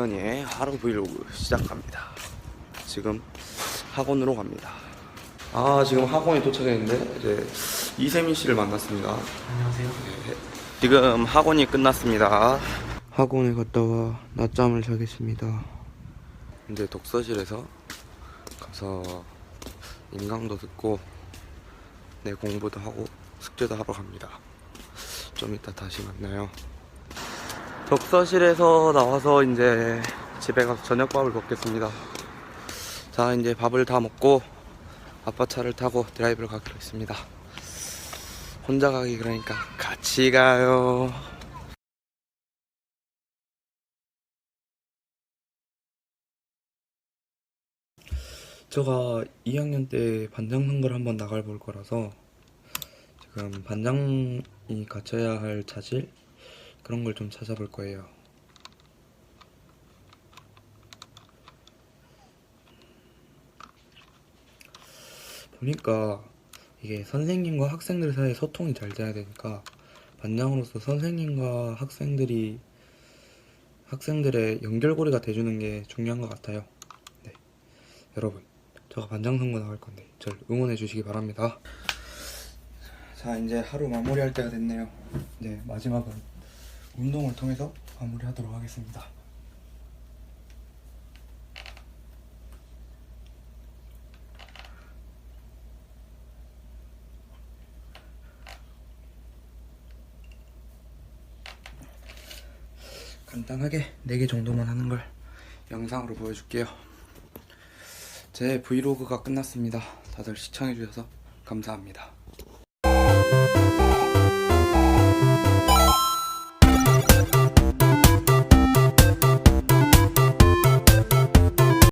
지연이의 하루 브이로그 시작합니다. 지금 학원으로 갑니다. 아 지금 학원에 도착했는데 이제 이세민 씨를 만났습니다. 안녕하세요. 지금 학원이 끝났습니다. 학원에 갔다가 낮잠을 자겠습니다. 이제 독서실에서 가서 인강도 듣고 내 공부도 하고 숙제도 하러 갑니다. 좀 이따 다시 만나요. 독서실에서 나와서 이제 집에 가서 저녁밥을 먹겠습니다. 자, 이제 밥을 다 먹고 아빠 차를 타고 드라이브를 가기로 했습니다. 혼자 가기 그러니까 같이 가요. 제가 2학년 때 반장 선거를 한번 나갈 볼 거라서 지금 반장이 갖춰야 할 자질 그런 걸 좀 찾아볼 거예요. 보니까 이게 선생님과 학생들 사이에 소통이 잘 돼야 되니까 반장으로서 선생님과 학생들이 학생들의 연결고리가 돼주는 게 중요한 것 같아요. 네. 여러분, 제가 반장 선거 나갈 건데 절 응원해 주시기 바랍니다. 자, 이제 하루 마무리할 때가 됐네요. 이제 마지막은 운동을 통해서 마무리하도록 하겠습니다. 간단하게 4개 정도만 하는 걸 영상으로 보여줄게요. 제 브이로그가 끝났습니다. 다들 시청해주셔서 감사합니다.